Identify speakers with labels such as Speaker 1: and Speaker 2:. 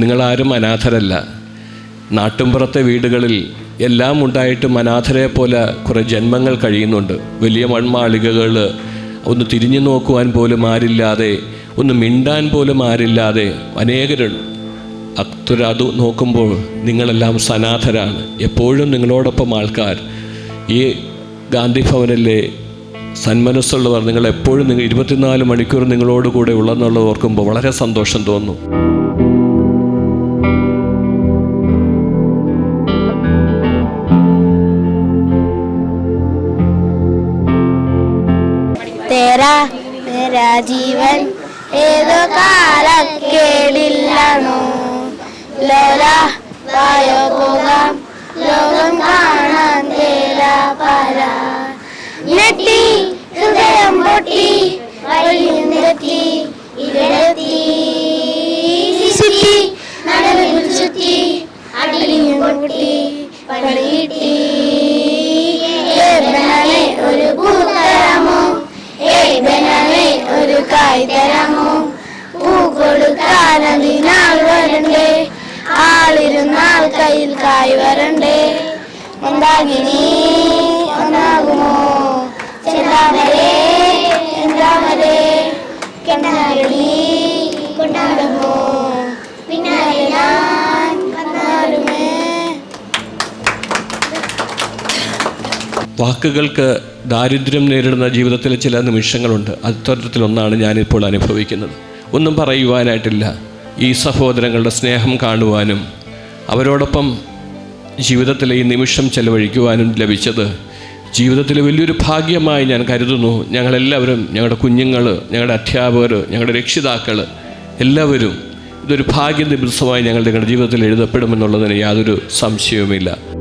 Speaker 1: നിങ്ങളാരും അനാഥരല്ല. നാട്ടുംപുറത്തെ വീടുകളിൽ എല്ലാം ഉണ്ടായിട്ടും അനാഥരെ പോലെ കുറേ ജന്മങ്ങൾ കഴിയുന്നുണ്ട്. വലിയ മൺമാളികകൾ ഒന്ന് തിരിഞ്ഞു നോക്കുവാൻ പോലും ആരില്ലാതെ ഒന്ന് മിണ്ടാൻ പോലും ആരില്ലാതെ അനേകരുണ്ട്. അത്ര അത് നോക്കുമ്പോൾ നിങ്ങളെല്ലാം സനാഥരാണ്. എപ്പോഴും നിങ്ങളോടൊപ്പം ആൾക്കാർ. ഈ ഗാന്ധി ഭവനിലെ സന്മനസ്സുള്ളവർ നിങ്ങൾ എപ്പോഴും നിങ്ങൾ ഇരുപത്തിനാല് മണിക്കൂർ നിങ്ങളോട് കൂടെ ഉള്ളെന്നുള്ളത് ഓർക്കുമ്പോൾ വളരെ സന്തോഷം തോന്നുന്നു
Speaker 2: തേരാ തേരാ ജീവൻ ഏതോ കാലക്കേടില്ലാണോ ലോല വായോ പോകാം. ലോകം കാണാൻ തേരാ പാര. നെത്തി ഹൃദയം പൊട്ടി വഴിയും തെറ്റി ഇവിടെത്തി ചുറ്റി നടുവിൽ അടിയും പൊട്ടി പണിയിട്ടി ഒരു തരാമോ പൂ കൊടുക്കാൻ അതിനാൾ വരണ്ടേ? ആളിരുന്നാൾ കയ്യിൽ കായ് വരണ്ടേ? ഒന്നാകിനി ഒന്നാകുമോ? ചെന്താമരേ എന്താമരേ കണ്ണാടി
Speaker 1: വാക്കുകൾക്ക് ദാരിദ്ര്യം നേരിടുന്ന ജീവിതത്തിലെ ചില നിമിഷങ്ങളുണ്ട്. അത്തരത്തിലൊന്നാണ് ഞാനിപ്പോൾ അനുഭവിക്കുന്നത്. ഒന്നും പറയുവാനായിട്ടില്ല. ഈ സഹോദരങ്ങളുടെ സ്നേഹം കാണുവാനും അവരോടൊപ്പം ജീവിതത്തിലെ ഈ നിമിഷം ചെലവഴിക്കുവാനും ലഭിച്ചത് ജീവിതത്തിൽ വലിയൊരു ഭാഗ്യമായി ഞാൻ കരുതുന്നു. ഞങ്ങളെല്ലാവരും ഞങ്ങളുടെ കുഞ്ഞുങ്ങൾ ഞങ്ങളുടെ അധ്യാപകർ ഞങ്ങളുടെ രക്ഷിതാക്കൾ എല്ലാവരും ഇതൊരു ഭാഗ്യ ദിവസമായി ഞങ്ങൾ നിങ്ങളുടെ ജീവിതത്തിൽ എഴുതപ്പെടുമെന്നുള്ളതിന് യാതൊരു സംശയവുമില്ല.